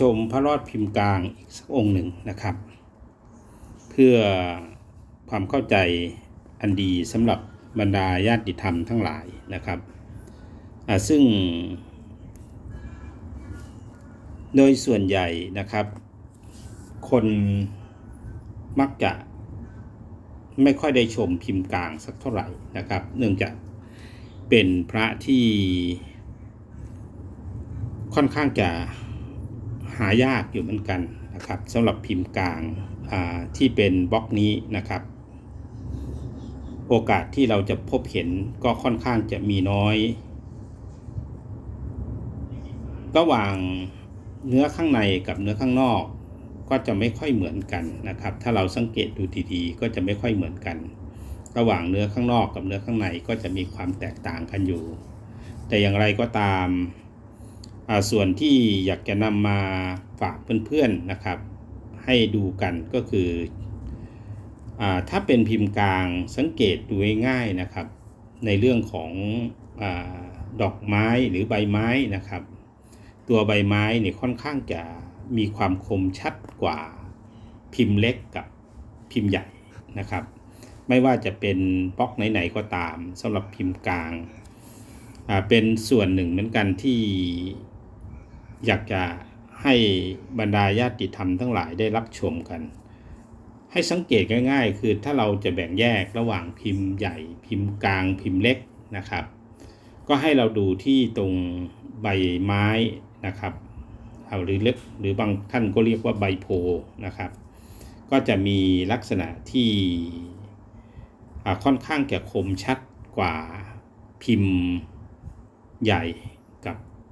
ชมพระรอดพิมพ์กลางอีกสักองค์หนึ่งนะครับ เพื่อความเข้าใจอันดีสำหรับบรรดาญาติธรรมทั้งหลายนะครับซึ่ง โดยส่วนใหญ่นะครับ คนมักจะไม่ค่อยได้ชมพิมพ์กลางสักเท่าไหร่นะครับ เนื่องจากเป็นพระที่ค่อนข้างจะายากอยู่เหมือนกันนะครับสำหรับพิมพ์กลางที่เป็นบล็อกนี้นะครับ โอกาสที่เราจะพบเห็นก็ค่อนข้างจะมีน้อย ระหว่างเนื้อข้างในกับเนื้อข้างนอก ก็จะไม่ค่อยเหมือนกันนะครับ ถ้าเราสังเกตดูดีๆก็จะไม่ค่อยเหมือนกัน ระหว่างเนื้อข้างนอกกับเนื้อข้างในก็จะมีความแตกต่างกันอยู่ แต่อย่างไรก็ตาม ส่วนที่อยากจะนำมาฝากเพื่อนๆนะครับ ให้ดูกันก็คืออถ้าเป็นพิมพ์กลางสังเกตดูง่ายๆนะครับ ในเรื่องของอดอกไม้หรือใบไม้นะครับ ตัวใบไม้เนี่ยค่อนข้างจะมีความคมชัดกว่าพิมพ์เล็กกับพิมพ์ใหญ่นะครับ ไม่ว่าจะเป็นบล็อกไหนๆก็ตามสำหรับพิมพ์กลางเป็นส่วนหนึ่งเหมือนกันที่ อยากจะให้บรรดาญาติธรรมทั้งหลายได้รับชมกัน ให้สังเกตง่าย ๆ คือถ้าเราจะแบ่งแยกระหว่างพิมพ์ใหญ่ พิมพ์กลางพิมพ์เล็กนะครับ ก็ให้เราดูที่ตรงใบไม้นะครับหรือเล็กหรือบางท่านก็เรียกว่าใบโพนะครับ ก็จะมีลักษณะที่ค่อนข้างจะคมชัดกว่าพิมพ์ใหญ่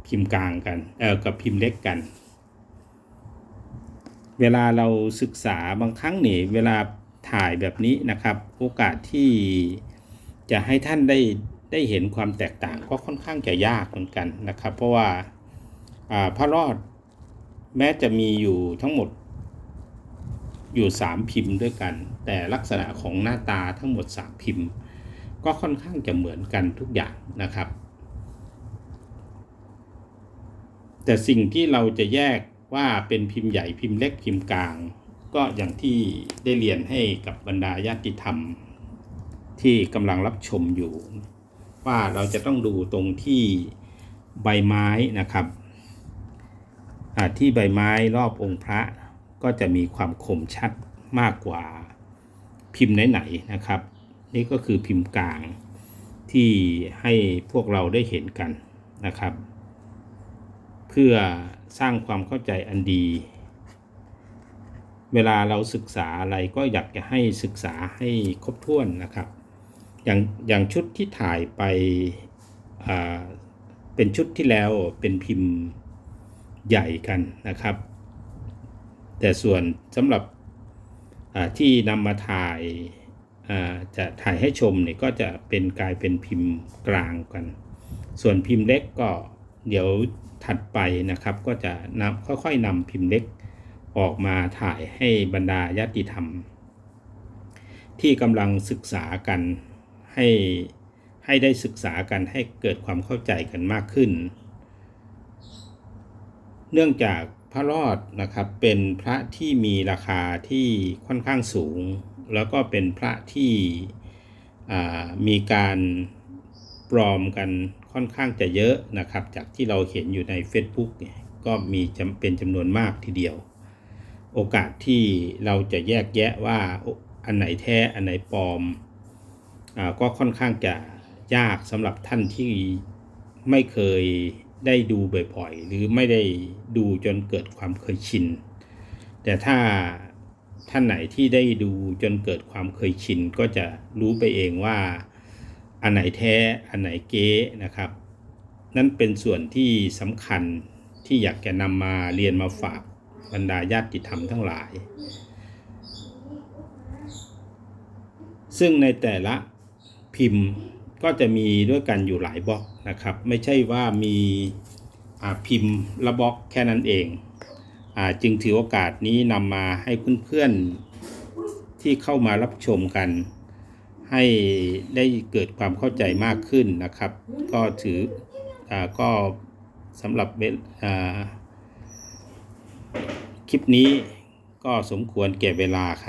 พิมพ์กลางกันเออกับพิมพ์เล็กกัน เวลาเราศึกษาบางครั้งนี่เวลาถ่ายแบบนี้นะครับ โอกาสที่จะให้ท่านได้ได้เห็นความแตกต่างก็ค่อนข้างจะยากเหมือนกันนะครับ เพราะว่าพระรอดแม้จะมีอยู่ทั้งหมดอยู่ 3 พิมพ์ด้วยกัน แต่ลักษณะของหน้าตาทั้งหมด 3 พิมพ์ ก็ค่อนข้างจะเหมือนกันทุกอย่างนะครับ แต่สิ่งที่เราจะแยกว่าเป็นพิมพ์ใหญ่พิมพ์เล็กพิมพ์กลาง ก็อย่างที่ได้เรียนให้กับบรรดาญาติธรรม ที่กำลังรับชมอยู่ ว่าเราจะต้องดูตรงที่ใบไม้นะครับที่ใบไม้รอบองค์พระก็จะมีความคมชัดมากกว่าพิมพ์ไหนๆนะครับ นี่ก็คือพิมพ์กลางที่ให้พวกเราได้เห็นกันนะครับ เพื่อสร้างความเข้าใจอันดี เวลาเราศึกษาอะไรก็อยากจะให้ศึกษาให้ครบถ้วนนะครับ อย่างอย่างชุดที่ถ่ายไปอ่าเป็นชุดที่แล้วเป็นพิมพ์ใหญ่กันนะครับ แต่ส่วนสำหรับอ่าที่นำมาถ่ายอ่าจะถ่ายให้ชมเนี่ยก็จะเป็นกลายเป็นพิมพ์กลางกัน ส่วนพิมพ์เล็กก็ เดี๋ยวถัดไปนะครับก็จะนำค่อยๆนำพิมพ์เล็กออกมาถ่ายให้บรรดาญาติธรรม ที่กำลังศึกษากันให้ให้ได้ศึกษากันให้เกิดความเข้าใจกันมากขึ้น เนื่องจากพระรอดนะครับเป็นพระที่มีราคาที่ค่อนข้างสูง แล้วก็เป็นพระที่มีการ ปลอมกันค่อนข้างจะเยอะนะครับ จากที่เราเห็นอยู่ใน Facebook เนี่ยก็มีจำเป็นจำนวนมากทีเดียว โอกาสที่เราจะแยกแยะว่าอันไหนแท้อันไหนปลอมอก็ค่อนข้างจะยากสำหรับท่านที่ไม่เคยได้ดูบ่อยๆ หรือไม่ได้ดูจนเกิดความเคยชิน แต่ถ้าท่านไหนที่ได้ดูจนเกิดความเคยชิน ก็จะรู้ไปเองว่า อันไหนแท้อันไหนเก๊นะครับ นั่นเป็นส่วนที่สำคัญที่อยากจะนำมาเรียนมาฝากบรรดาญาติธรรมทั้งหลาย ซึ่งในแต่ละพิมพ์ก็จะมีด้วยกันอยู่หลายบล็อกนะครับ ไม่ใช่ว่ามีอ่าพิมพ์ละบล็อกแค่นั้นเองอาจึงถือโอกาสนี้นำมาให้เพื่อนๆที่เข้ามารับชมกัน ให้ได้เกิดความเข้าใจมากขึ้นนะครับ ก็ถืออก็สำหรับคลิปนี้ก็สมควรแก่เวลาครับ